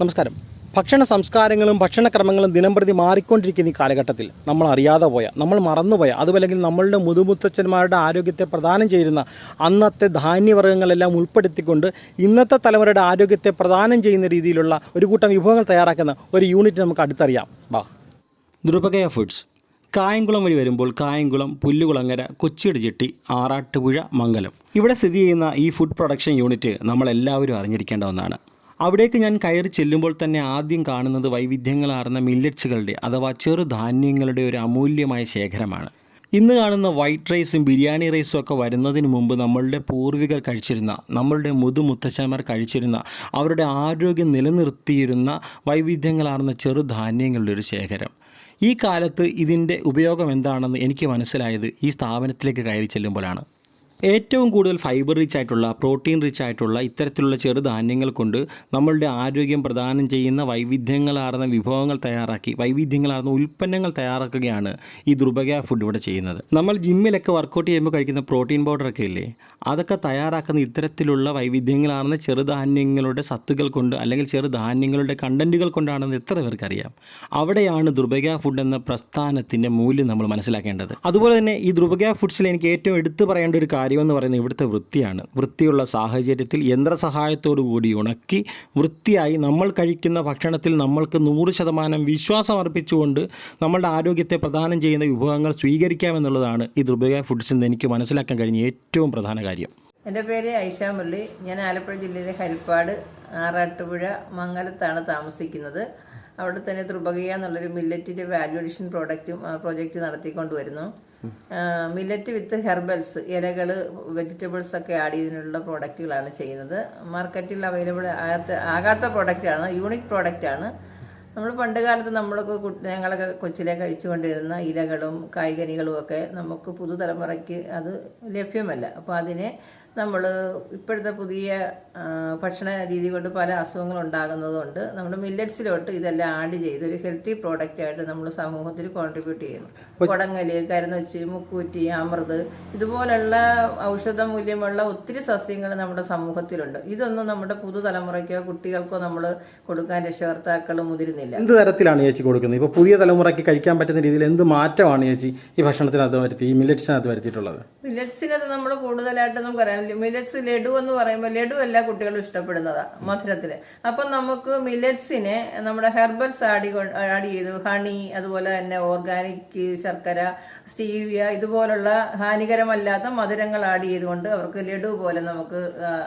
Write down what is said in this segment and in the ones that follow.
നമസ്കാരം. ഭക്ഷണ സംസ്കാരങ്ങളും ഭക്ഷണക്രമങ്ങളും ദിനംപ്രതി മാറിക്കൊണ്ടിരിക്കുന്ന ഈ കാലഘട്ടത്തിൽ നമ്മൾ അറിയാതെ പോയ നമ്മൾ മറന്നുപോയ അതുമല്ലെങ്കിൽ നമ്മളുടെ മുതുമുത്തച്ഛന്മാരുടെ ആരോഗ്യത്തെ പ്രദാനം ചെയ്യുന്ന അന്നത്തെ ധാന്യവർഗങ്ങളെല്ലാം ഉൾപ്പെടുത്തിക്കൊണ്ട് ഇന്നത്തെ തലമുറയുടെ ആരോഗ്യത്തെ പ്രദാനം ചെയ്യുന്ന രീതിയിലുള്ള ഒരു കൂട്ടം വിഭവങ്ങൾ തയ്യാറാക്കുന്ന ഒരു യൂണിറ്റ് നമുക്ക് അടുത്തറിയാം. വാ. ദ്രുപകയ ഫുഡ്സ്. കായംകുളം വഴി വരുമ്പോൾ കായംകുളം പുല്ലുകുളങ്ങര കൊച്ചിയുടെ ചെട്ടി ആറാട്ടുപുഴ മംഗലം. ഇവിടെ സ്ഥിതി ചെയ്യുന്ന ഈ ഫുഡ് പ്രൊഡക്ഷൻ യൂണിറ്റ് നമ്മളെല്ലാവരും അറിഞ്ഞിരിക്കേണ്ട ഒന്നാണ്. അവിടേക്ക് ഞാൻ കയറി ചെല്ലുമ്പോൾ തന്നെ ആദ്യം കാണുന്നത് വൈവിധ്യങ്ങളാർന്ന മില്ലറ്റ്സുകളുടെ അഥവാ ചെറുധാന്യങ്ങളുടെ ഒരു അമൂല്യമായ ശേഖരമാണ്. ഇന്ന് കാണുന്ന വൈറ്റ് റൈസും ബിരിയാണി റൈസും ഒക്കെ വരുന്നതിന് മുമ്പ് നമ്മളുടെ പൂർവികർ കഴിച്ചിരുന്ന നമ്മളുടെ മുതുമുത്തച്ഛന്മാർ കഴിച്ചിരുന്ന അവരുടെ ആരോഗ്യം നിലനിർത്തിയിരുന്ന വൈവിധ്യങ്ങളാർന്ന ചെറുധാന്യങ്ങളുടെ ഒരു ശേഖരം. ഈ കാലത്ത് ഇതിന്റെ ഉപയോഗം എന്താണെന്ന് എനിക്ക് മനസ്സിലായത് ഈ സ്ഥാപനത്തിലേക്ക് കയറി ചെല്ലുമ്പോഴാണ്. ഏറ്റവും കൂടുതൽ ഫൈബർ റിച്ച് ആയിട്ടുള്ള പ്രോട്ടീൻ റിച്ച് ആയിട്ടുള്ള ഇത്തരത്തിലുള്ള ചെറുധാന്യങ്ങൾ കൊണ്ട് നമ്മളുടെ ആരോഗ്യം പ്രദാനം ചെയ്യുന്ന വൈവിധ്യങ്ങളാർന്ന വിഭവങ്ങൾ തയ്യാറാക്കി വൈവിധ്യങ്ങളാർന്ന ഉൽപ്പന്നങ്ങൾ തയ്യാറാക്കുകയാണ് ഈ ദുർബക ഫുഡ് ഇവിടെ ചെയ്യുന്നത്. നമ്മൾ ജിമ്മിലൊക്കെ വർക്കൗട്ട് ചെയ്യുമ്പോൾ കഴിക്കുന്ന പ്രോട്ടീൻ പൗഡറൊക്കെ ഇല്ലേ? അതൊക്കെ തയ്യാറാക്കുന്ന ഇത്തരത്തിലുള്ള വൈവിധ്യങ്ങളാർന്ന ചെറുധാന്യങ്ങളുടെ സത്തുകൾ കൊണ്ട് അല്ലെങ്കിൽ ചെറുധാന്യങ്ങളുടെ കണ്ടന്റുകൾ കൊണ്ടാണെന്ന് എത്ര പേർക്കറിയാം? അവിടെയാണ് ദുർബക ഫുഡ് എന്ന പ്രസ്ഥാനത്തിന്റെ മൂല്യം നമ്മൾ മനസ്സിലാക്കേണ്ടത്. അതുപോലെ തന്നെ ഈ ദുർബക ഫുഡ്സിൽ എനിക്ക് ഏറ്റവും എടുത്തു പറയേണ്ട ഒരു കാര്യമെന്ന് പറയുന്നത് ഇവിടുത്തെ വൃത്തിയാണ്. വൃത്തിയുള്ള സാഹചര്യത്തിൽ യന്ത്രസഹായത്തോടു കൂടി ഉണക്കി വൃത്തിയായി നമ്മൾ കഴിക്കുന്ന ഭക്ഷണത്തിൽ നമ്മൾക്ക് നൂറ് ശതമാനം വിശ്വാസം അർപ്പിച്ചുകൊണ്ട് നമ്മളുടെ ആരോഗ്യത്തെ പ്രദാനം ചെയ്യുന്ന വിഭവങ്ങൾ സ്വീകരിക്കാമെന്നുള്ളതാണ് ഈ ദുർബക ഫുഡ്സിൽ നിന്ന് എനിക്ക് മനസ്സിലാക്കാൻ കഴിഞ്ഞ ഏറ്റവും പ്രധാന കാര്യം. എന്റെ പേര് ഐഷ മുരളി. ഞാൻ ആലപ്പുഴ ജില്ലയിലെ ഹരിപ്പാട് ആറാട്ടുപുഴ മംഗലത്താണ് താമസിക്കുന്നത്. അവിടെ തന്നെ ത്രിപകയ എന്നുള്ളൊരു മില്ലറ്റിന്റെ വാല്യൂ അഡീഷൻ പ്രോഡക്റ്റും പ്രോജക്റ്റ് നടത്തിക്കൊണ്ട് വരുന്നു മില്ലറ്റ് വിത്ത് ഹെർബൽസ് ഇലകൾ വെജിറ്റബിൾസ് ഒക്കെ ആഡ് ചെയ്തിട്ടുള്ള പ്രോഡക്റ്റുകളാണ് ചെയ്യുന്നത്. മാർക്കറ്റിൽ അവൈലബിൾ ആകാത്ത ആകാത്ത പ്രോഡക്റ്റാണ് യൂണിക് പ്രോഡക്റ്റാണ് നമ്മൾ പണ്ട് കാലത്ത് നമ്മളൊക്കെ ഞങ്ങളൊക്കെ കൊച്ചിലെ കഴിച്ചുകൊണ്ടിരുന്ന ഇലകളും കായ്കനികളും ഒക്കെ നമുക്ക് പുതുതലമുറയ്ക്ക് അത് ലഭ്യമല്ല. അപ്പോൾ അതിനെ നമ്മൾ ഇപ്പോഴത്തെ പുതിയ ഭക്ഷണ രീതി കൊണ്ട് പല അസുഖങ്ങൾ ഉണ്ടാകുന്നതുകൊണ്ട് നമ്മൾ മില്ലറ്റ്സിലോട്ട് ഇതെല്ലാം ആഡ് ചെയ്ത് ഒരു ഹെൽത്തി പ്രോഡക്റ്റ് ആയിട്ട് നമ്മൾ സമൂഹത്തിൽ കോൺട്രിബ്യൂട്ട് ചെയ്യുന്നു. കുടങ്ങൽ കരുന്നൊച്ച് മുക്കൂറ്റി അമൃത് ഇതുപോലുള്ള ഔഷധ മൂല്യമുള്ള ഒത്തിരി സസ്യങ്ങൾ നമ്മുടെ സമൂഹത്തിലുണ്ട്. ഇതൊന്നും നമ്മുടെ പുതുതലമുറയ്ക്കോ കുട്ടികൾക്കോ നമ്മൾ കൊടുക്കാൻ രക്ഷകർത്താക്കൾ മുതിരുന്നില്ല. എന്ത് തരത്തിലാണ് ചേച്ചി കൊടുക്കുന്നത്? ഇപ്പോൾ പുതിയ തലമുറയ്ക്ക് കഴിക്കാൻ പറ്റുന്ന രീതിയിൽ എന്ത് മാറ്റമാണ് ചേച്ചി ഈ ഭക്ഷണത്തിനകത്ത് വരുത്തി ഈ മില്ലറ്റ്സിനകത്ത് വരുത്തിയിട്ടുള്ളത്? മില്ലറ്റ്സിനകത്ത് നമ്മൾ കൂടുതലായിട്ട് നമുക്ക് പറയാം മില്ലറ്റ്സ് ലഡു എന്ന് പറയുമ്പോൾ ലഡു എല്ലാ കുട്ടികളും ഇഷ്ടപ്പെടുന്നതാണ് മധുരത്തിൽ അപ്പം നമുക്ക് മില്ലറ്റ്സിനെ നമ്മുടെ ഹെർബൽസ് ആഡ് ആഡ് ചെയ്തു. ഹണി അതുപോലെ തന്നെ ഓർഗാനിക് ശർക്കര സ്റ്റീവിയ ഇതുപോലുള്ള ഹാനികരമല്ലാത്ത മധുരങ്ങൾ ആഡ് ചെയ്തുകൊണ്ട് അവർക്ക് ലഡു പോലെ നമുക്ക്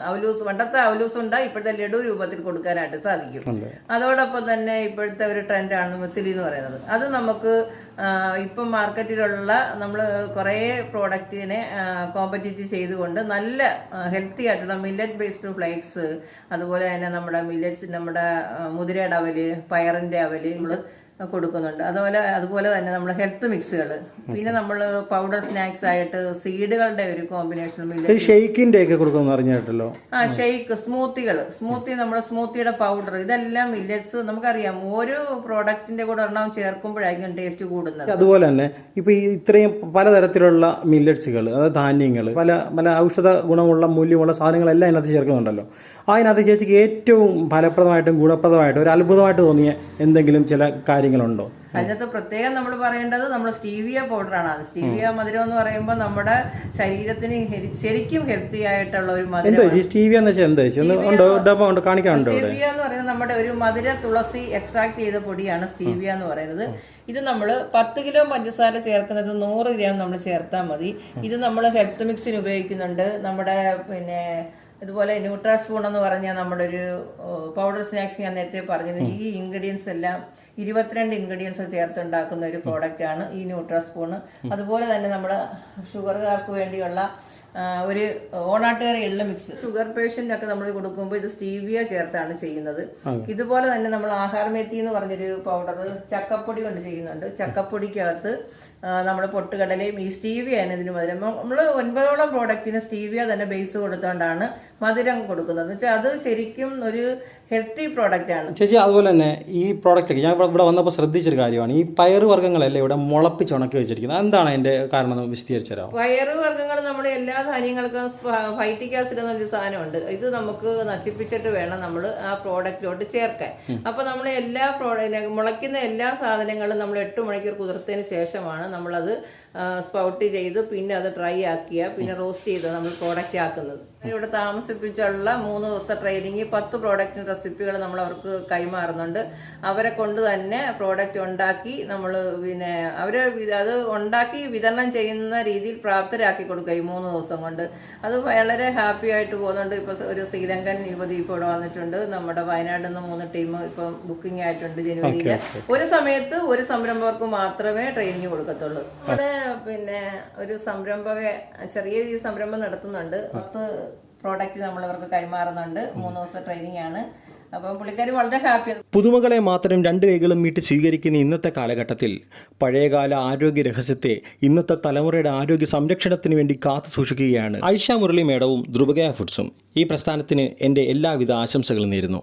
അവലൂസ് പണ്ടത്തെ അവലൂസ് ഉണ്ട് ഇപ്പോഴത്തെ ലഡു രൂപത്തിൽ കൊടുക്കാനായിട്ട് സാധിക്കും. അതോടൊപ്പം തന്നെ ഇപ്പോഴത്തെ ഒരു ട്രെൻഡാണ് മുസിലി എന്ന് പറയുന്നത്. അത് നമുക്ക് ഇപ്പം മാർക്കറ്റിലുള്ള നമ്മൾ കുറേ പ്രോഡക്റ്റിനെ കോമ്പറ്റീറ്റ് ചെയ്തുകൊണ്ട് നല്ല ഹെൽത്തി ആയിട്ടുള്ള മില്ലറ്റ് ബേസ്ഡ് ഫ്ലേക്സ് അതുപോലെ തന്നെ നമ്മുടെ മില്ലറ്റ്സ് നമ്മുടെ മുതിരയുടെ അവൽ പയറിന്റെ അവൽ നമ്മൾ കൊടുക്കുന്നുണ്ട്. അതുപോലെ അതുപോലെ തന്നെ നമ്മൾ ഹെൽത്ത് മിക്സുകൾ പിന്നെ നമ്മൾ പൗഡർ സ്നാക്സ് ആയിട്ട് സീഡുകളുടെ ഒരു കോമ്പിനേഷൻ ഷെയ്ക്കിന്റെ ഒക്കെ കൊടുക്കുമെന്ന് അറിഞ്ഞിട്ടല്ലോ ആ ഷെയ്ക്ക് സ്മൂത്തികൾ സ്മൂത്തി നമ്മുടെ സ്മൂത്തിയുടെ പൗഡർ ഇതെല്ലാം മില്ലറ്റ്സ് നമുക്കറിയാം. ഓരോ പ്രോഡക്റ്റിന്റെ കൂടെ ഒരെണ്ണം ചേർക്കുമ്പോഴായിരിക്കും ടേസ്റ്റ് കൂടുന്നത്. അതുപോലെ തന്നെ ഇപ്പൊ ഈ ഇത്രയും പലതരത്തിലുള്ള മില്ലറ്റ്സുകൾ അതായത് ധാന്യങ്ങൾ പല പല ഔഷധ ഗുണമുള്ള മൂല്യമുള്ള സാധനങ്ങളെല്ലാം അതിനകത്ത് ചേർക്കുന്നുണ്ടല്ലോ. അതിനകത്ത് ചേച്ചിക്ക് ഏറ്റവും ഫലപ്രദമായിട്ടും ഗുണപ്രദമായിട്ടും ഒരു അത്ഭുതമായിട്ട് തോന്നിയ എന്തെങ്കിലും ചില കാര്യങ്ങളുണ്ടോ അതിനകത്ത് പ്രത്യേകം നമ്മൾ പറയേണ്ടത് നമ്മൾ സ്റ്റീവിയ പൗഡറാണ്. അത് സ്റ്റീവിയ മധുരം എന്ന് പറയുമ്പോൾ നമ്മുടെ ശരീരത്തിന് ശരിക്കും ഹെൽത്തി ആയിട്ടുള്ള ഒരു മധുരം സ്റ്റീവിയ എന്ന് വെച്ചാൽ എന്താ? ഉണ്ടോ? ഉണ്ട്? കാണിക്കാനുണ്ടോ സ്റ്റീവിയ എന്ന് പറയുന്നത് നമ്മുടെ ഒരു മധുര തുളസി എക്സ്ട്രാക്ട് ചെയ്ത പൊടിയാണ് സ്റ്റീവിയ എന്ന് പറയുന്നത്. ഇത് നമ്മൾ പത്ത് കിലോ പഞ്ചസാര ചേർക്കുന്നത് നൂറ് ഗ്രാം നമ്മൾ ചേർത്താൽ മതി. ഇത് നമ്മൾ ഹെൽത്ത് മിക്സിന് ഉപയോഗിക്കുന്നുണ്ട്. നമ്മുടെ പിന്നെ ഇതുപോലെ ന്യൂട്രാ സ്പൂൺ എന്ന് പറഞ്ഞാൽ നമ്മുടെ ഒരു പൗഡർ സ്നാക്സ് ഞാൻ നേരത്തെ പറഞ്ഞത് ഈ ഇൻഗ്രീഡിയൻസ് എല്ലാം ഇരുപത്തിരണ്ട് ഇൻഗ്രീഡിയൻസ് ചേർത്തുണ്ടാക്കുന്ന ഒരു പ്രോഡക്റ്റ് ആണ് ഈ ന്യൂട്രാ സ്പൂൺ അതുപോലെ തന്നെ നമ്മൾ ഷുഗറുകാർക്ക് വേണ്ടിയുള്ള ഒരു ഓണാട്ടുകറി എള്ള് മിക്സ് ഷുഗർ പേഷ്യന്റ് ഒക്കെ നമ്മൾ കൊടുക്കുമ്പോൾ ഇത് സ്റ്റീവിയ ചേർത്താണ് ചെയ്യുന്നത്. ഇതുപോലെ തന്നെ നമ്മൾ ആഹാരമേത്തി എന്ന് പറഞ്ഞൊരു പൗഡർ ചക്കപ്പൊടി കൊണ്ട് ചെയ്യുന്നുണ്ട്. ചക്കപ്പൊടിക്കകത്ത് നമ്മൾ പൊട്ടുകടലയും ഈ സ്റ്റീവിയാണ് ഇതിന് മധുരം. നമ്മൾ ഒൻപതോളം പ്രോഡക്റ്റിന് സ്റ്റീവിയ തന്നെ ബേസ് കൊടുത്തുകൊണ്ടാണ് മധുരം കൊടുക്കുന്നത്. വെച്ചാൽ അത് ശരിക്കും ഒരു ഹെൽത്തി പ്രോഡക്റ്റ് ആണ്. ചേച്ചി അതുപോലെ തന്നെ ഈ പ്രോഡക്റ്റ് ഞാൻ ഇവിടെ- വന്നപ്പോൾ ശ്രദ്ധിച്ചൊരു കാര്യമാണ്. ഈ പയർ വർഗങ്ങളല്ലേ ഇവിടെ മുളപ്പിച്ച് ഉണക്കി വെച്ചിരിക്കുന്നത്? എന്താണ് അതിന്റെ കാരണം എന്ന് വിശദീകരിച്ചു തരാം പയർ വർഗങ്ങൾ നമ്മുടെ എല്ലാ ധാന്യങ്ങൾക്കും ഫൈറ്റിക് ആസിഡ് എന്നൊരു സാധനമുണ്ട്. ഇത് നമുക്ക് നശിപ്പിച്ചിട്ട് വേണം നമ്മൾ ആ പ്രോഡക്റ്റിലോട്ട് ചേർക്കാൻ. അപ്പൊ നമ്മൾ എല്ലാ പ്രോഡക്റ്റ് മുളയ്ക്കുന്ന എല്ലാ സാധനങ്ങളും നമ്മൾ എട്ട് മണിക്കൂർ കുതിർത്തതിന് ശേഷമാണ് നമ്മളത് സ്പൗട്ട് ചെയ്ത് പിന്നെ അത് ഡ്രൈ ആക്കിയ പിന്നെ റോസ്റ്റ് ചെയ്ത് നമ്മൾ പ്രോഡക്റ്റ് ആക്കുന്നത്. ഇവിടെ താമസിപ്പിച്ചുള്ള മൂന്ന് ദിവസത്തെ ട്രെയിനിങ് പത്ത് പ്രോഡക്റ്റിന് റെസിപ്പികൾ നമ്മൾ അവർക്ക് കൈമാറുന്നുണ്ട്. അവരെ കൊണ്ട് തന്നെ പ്രോഡക്റ്റ് ഉണ്ടാക്കി നമ്മൾ പിന്നെ അവരെ വി- അത് ഉണ്ടാക്കി വിതരണം ചെയ്യുന്ന രീതിയിൽ പ്രാപ്തരാക്കി കൊടുക്കുക ഈ മൂന്ന് ദിവസം കൊണ്ട്. അത് വളരെ ഹാപ്പി ആയിട്ട് പോകുന്നുണ്ട്. ഇപ്പോൾ ഒരു ശ്രീലങ്കൻ യുവതി ഇപ്പോൾ ഇവിടെ വന്നിട്ടുണ്ട്. നമ്മുടെ വയനാട് നിന്ന് മൂന്ന് ടീം ഇപ്പം ബുക്കിംഗ് ആയിട്ടുണ്ട് ജനുവരിയിൽ ഒരു സമയത്ത് ഒരു സംരംഭകർക്ക് മാത്രമേ ട്രെയിനിങ് കൊടുക്കത്തുള്ളൂ. ഇവിടെ പിന്നെ ഒരു സംരംഭക ചെറിയ രീതിയിൽ സംരംഭം നടത്തുന്നുണ്ട്. പത്ത് പ്രോഡക്റ്റ് നമ്മൾ ഇവർക്ക് കൈമാറുന്നുണ്ട്. മൂന്ന് ദിവസത്തെ ട്രെയിനിങ് ആണ്. പുതുമകളെ മാത്രം രണ്ട് കൈകളും മീട്ടി സ്വീകരിക്കുന്ന ഇന്നത്തെ കാലഘട്ടത്തിൽ പഴയകാല ആരോഗ്യ രഹസ്യത്തെ ഇന്നത്തെ തലമുറയുടെ ആരോഗ്യ സംരക്ഷണത്തിന് വേണ്ടി കാത്തു സൂക്ഷിക്കുകയാണ് ഐഷ മുരളി മേഡവും ധ്രുപകയ ഫുഡ്സും. ഈ പ്രസ്ഥാനത്തിന് എന്റെ എല്ലാവിധ ആശംസകളും നേരുന്നു.